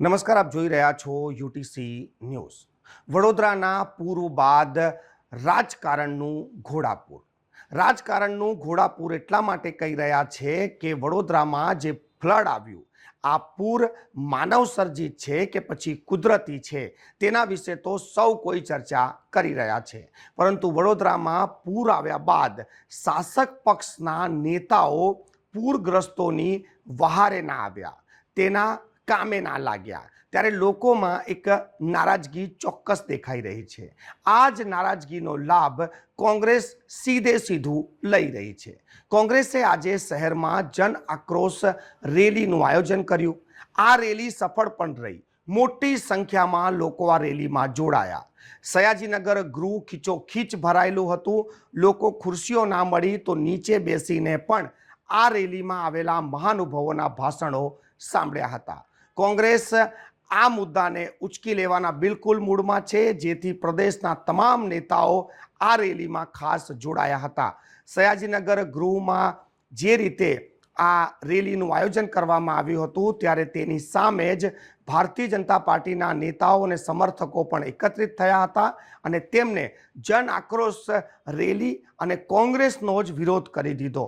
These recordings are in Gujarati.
નમસ્કાર, આપ જોઈ રહ્યા છો યુટીસી ન્યૂઝ. વડોદરાના પૂર્વ બાદ રાજકારણનું ઘોડાપૂર. રાજકારણનું ઘોડાપૂર એટલા માટે કહી રહ્યા છે કે વડોદરામાં જે ફ્લડ આવ્યું, આ પૂર માનવસર્જિત છે કે પછી કુદરતી છે તેના વિશે તો સૌ કોઈ ચર્ચા કરી રહ્યા છે. પરંતુ વડોદરામાં પૂર આવ્યા બાદ શાસક પક્ષના નેતાઓ પૂરગ્રસ્તોની વહારે ના આવ્યા. તેના કામે ના લાગ્યા. ત્યારે લોકોમાં એક નારાજગી ચોક્કસ દેખાઈ રહી છે. આ જ નારાજગીનો લાભ કોંગ્રેસ સીધે સીધું લઈ રહી છે. કોંગ્રેસે આજે શહેરમાં જન આક્રોશ રેલીનું આયોજન કર્યું. આ રેલી સફળ પણ રહી. મોટી સંખ્યામાં લોકો આ રેલીમાં જોડાયા. સયાજીનગર ગૃહ ખીચોખીચ ભરાયેલું હતું. લોકો ખુરશીઓ ના મળી તો નીચે બેસીને પણ આ રેલીમાં આવેલા મહાનુભાવોના ભાષણો સાંભળ્યા હતા. કોંગ્રેસ આ મુદ્દાને ઉચકી લેવાના બિલકુલ મૂડમાં છે. જેથી પ્રદેશના તમામ નેતાઓ આ રેલીમાં ખાસ જોડાયા હતા. સયાજીનગર ગૃહમાં જે રીતે આ રેલીનું આયોજન કરવામાં આવ્યું હતું, ત્યારે તેની સામે જ ભારતીય જનતા પાર્ટીના નેતાઓ અને સમર્થકો પણ એકત્રિત થયા હતા અને તેમને જન આક્રોશ રેલી અને કોંગ્રેસનો જ વિરોધ કરી દીધો.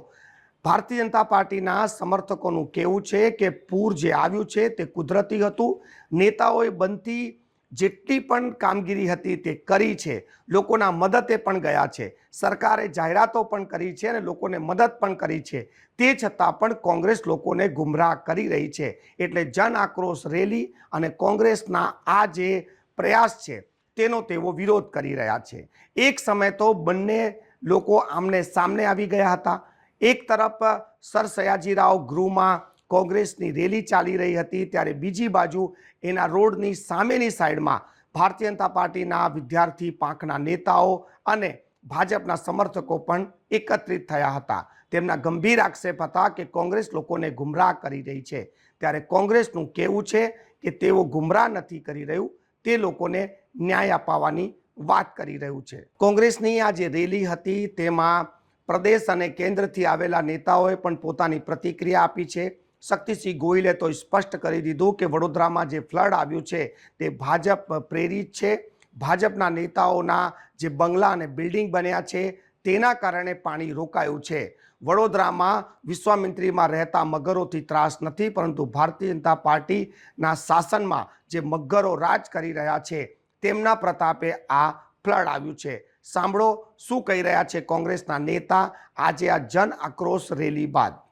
ભારતીય જનતા પાર્ટીના સમર્થકોનું કહેવું છે કે પૂર જે આવ્યું છે તે કુદરતી હતું. નેતાઓએ બનતી જેટલી પણ કામગીરી હતી તે કરી છે. લોકોના મદદે પણ ગયા છે. સરકારે જાહેરાતો પણ કરી છે અને લોકોને મદદ પણ કરી છે. તે છતાં પણ કોંગ્રેસ લોકોને ગુમરાહ કરી રહી છે. એટલે જન આક્રોશ રેલી અને કોંગ્રેસના આ જે પ્રયાસ છે તેનો તેઓ વિરોધ કરી રહ્યા છે. એક સમય તો બંને લોકો આમને સામને આવી ગયા હતા. એક તરફ સર સયાજીરાવ ગૃહમાં કોંગ્રેસની રેલી ચાલી રહી હતી, ત્યારે બીજી બાજુ એના રોડની સામેની સાઈડમાં ભારતીય જનતા પાર્ટીના વિદ્યાર્થી પાંખના નેતાઓ અને ભાજપના સમર્થકો પણ એકત્રિત થયા હતા. તેમના ગંભીર આક્ષેપ હતા કે કોંગ્રેસ લોકોને ગુમરાહ કરી રહી છે. ત્યારે કોંગ્રેસનું કહેવું છે કે તેઓ ગુમરાહ નથી કરી રહ્યું, તે લોકોને ન્યાય અપાવવાની વાત કરી રહ્યું છે. કોંગ્રેસની આ જે રેલી હતી, તેમાં પ્રદેશ અને કેન્દ્રથી આવેલા નેતાઓએ પણ પોતાની પ્રતિક્રિયા આપી છે. શક્તિસિંહ ગોહિલે તો સ્પષ્ટ કરી દીધું કે વડોદરામાં જે ફ્લડ આવ્યું છે તે ભાજપ પ્રેરિત છે. ભાજપના નેતાઓના જે બંગલા અને બિલ્ડિંગ બન્યા છે તેના કારણે પાણી રોકાયું છે. વડોદરામાં વિશ્વામિત્રીમાં રહેતા મગરોથી ત્રાસ નથી, પરંતુ ભારતીય જનતા પાર્ટીના શાસનમાં જે મગરો રાજ કરી રહ્યા છે તેમના પ્રતાપે આ ફ્લડ આવ્યું છે. સાંભળો શું કહી રહ્યા છે કોંગ્રેસના નેતા આજે આ જન આક્રોશ રેલી બાદ.